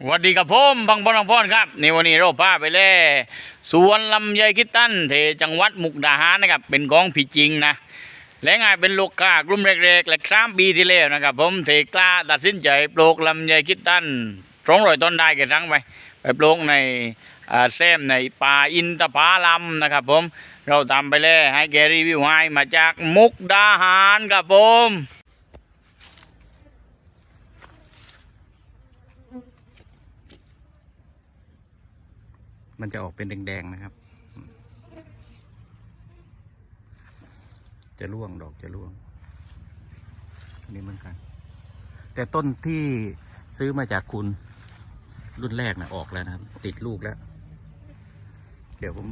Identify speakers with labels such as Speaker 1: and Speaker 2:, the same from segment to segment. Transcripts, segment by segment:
Speaker 1: สวัสดีครับผมบังบอลบังพอนครับในวันนี้เราพาไปเล่สวนลำไยคิดตันเทจังหวัดมุกดาหารนะครับ เป็นของผีจริงนะ และงานเป็นลูกากลุ่มแรกๆและสามปีที่แล้วนะครับ ผมเทกล้าตัดสินใจปลูกลำไยคิดตันสองร้อยต้นได้กี่ครั้งไปไปปลูกในอ่าแซมในป่าอินทผลัมนะครับ ผมเราทำไปแล้วให้แกรีวิวให้มาจากมุกดาหารครับผม
Speaker 2: มันจะออกเป็นแดงๆนะครับ จะร่วงดอกจะร่วงนนี่เหมือนกัน แต่ต้นที่ซื้อมาจากคุณรุ่นแรกนะออกแล้วนะครับ ติดลูกแล้ว เดี๋ยวผม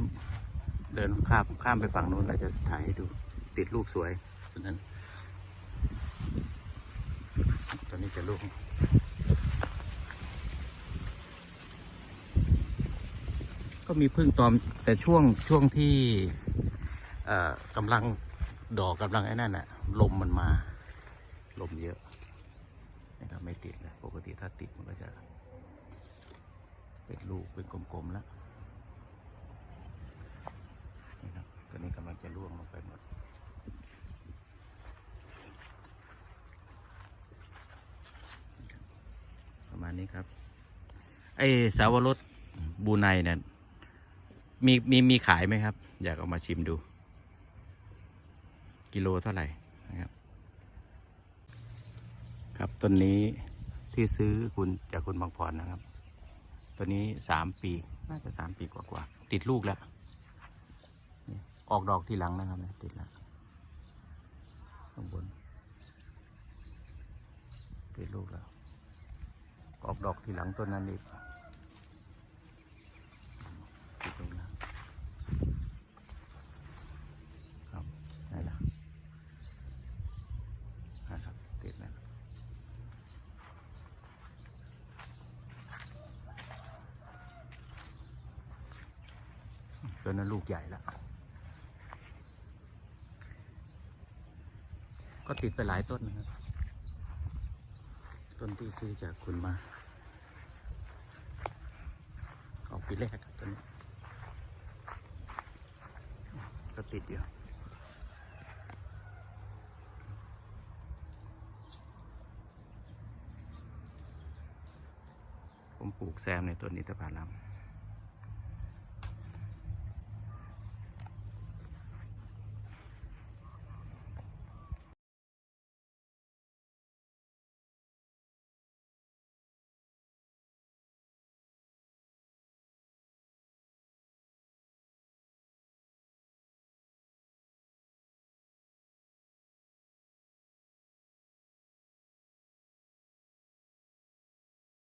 Speaker 2: เดินข้ามข้ามไปฝั่งนู้นแล้วจะถ่ายให้ดู ติดลูกสวยต้นนั้น ตอนนี้จะลูก ก็มีพึ่งตอมแต่ช่วงช่วงที่กำลังดอกกำลังไอ้นั่นน่ะลมมันมา ลมเยอะนะครับไม่ติดเลยปกติถ้าติดมันก็จะเป็นลูกเป็นกลมๆแล้วนี่ครับตอนนี้กำลังจะร่วงลงไปหมดประมาณนี้ครับ ไอ้สาวรสบูไนเนี่ย มีมีมีขายไหมครับ อยากเอามาชิมดู กิโลเท่าไหร่นะครับ ครับต้นนี้ที่ซื้อคุณจากคุณบางพรนะครับ ตัวนี้สามปี น่าจะสามปีกว่าๆติดลูกแล้วออกดอกทีหลังนะครับติดแล้วข้างบนติดลูกแล้ว ออกดอกทีหลังต้นนั้นอีก ติดตรงนั้นครับได้แล้วนะครับติดแล้ว ตัวนั้นลูกใหญ่แล้วก็ติดไปหลายต้นนะครับ ต้นที่ซื้อจากคุณมา ออกปีแรกครับต้นนี้ ก็ติดอยู่ผมปลูกแซมในต้นอินทผลัม